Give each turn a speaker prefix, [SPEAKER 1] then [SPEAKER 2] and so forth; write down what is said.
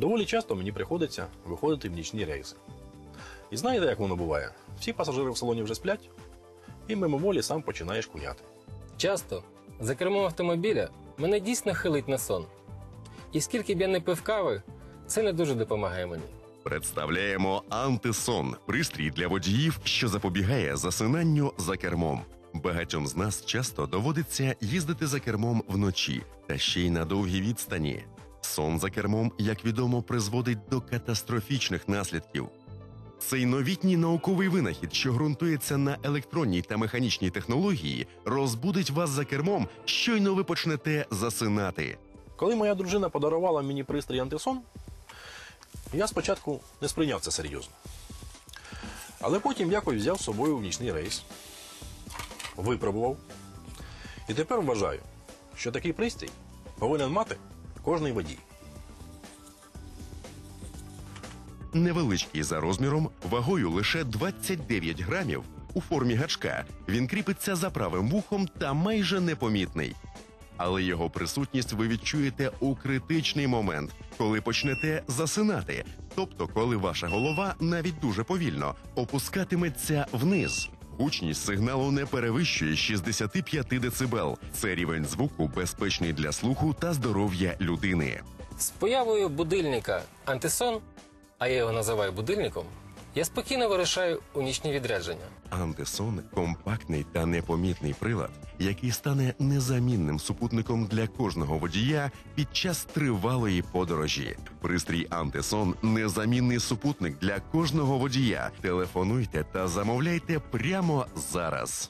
[SPEAKER 1] Доволі часто мені приходиться виходити в нічні рейси. І знаєте, як воно буває? Всі пасажири в салоні вже сплять, і мимоволі сам починаєш куняти.
[SPEAKER 2] Часто за кермом автомобіля мене дійсно хилить на сон. І скільки б я не пив кави, це не дуже допомагає мені.
[SPEAKER 3] Представляємо антисон пристрій для водіїв, що запобігає засинанню за кермом. Багатьом з нас часто доводиться їздити за кермом вночі та ще й на довгій відстані. Сон за кермом, як відомо, призводить до катастрофічних наслідків. Цей новітній науковий винахід, що ґрунтується на електронній та механічній технології, розбудить вас за кермом, щойно ви почнете засинати.
[SPEAKER 1] Коли моя дружина подарувала мені пристрій антисон, я спочатку не сприйняв це серйозно. Але потім якось взяв з собою в нічний рейс, випробував. І тепер вважаю, що такий пристрій повинен мати кожний водій.
[SPEAKER 3] Невеличкий за розміром, вагою лише 29 грамів. У формі гачка він кріпиться за правим вухом та майже непомітний. Але його присутність ви відчуєте у критичний момент, коли почнете засинати, тобто коли ваша голова навіть дуже повільно опускатиметься вниз. Гучність сигналу не перевищує 65 дБ. Це рівень звуку безпечний для слуху та здоров'я людини.
[SPEAKER 2] З появою будильника антисон, а я його називаю будильником, я спокійно вирушаю у нічні відрядження.
[SPEAKER 3] Антисон компактний та непомітний прилад, який стане незамінним супутником для кожного водія під час тривалої подорожі. Пристрій Антисон незамінний супутник для кожного водія. Телефонуйте та замовляйте прямо зараз.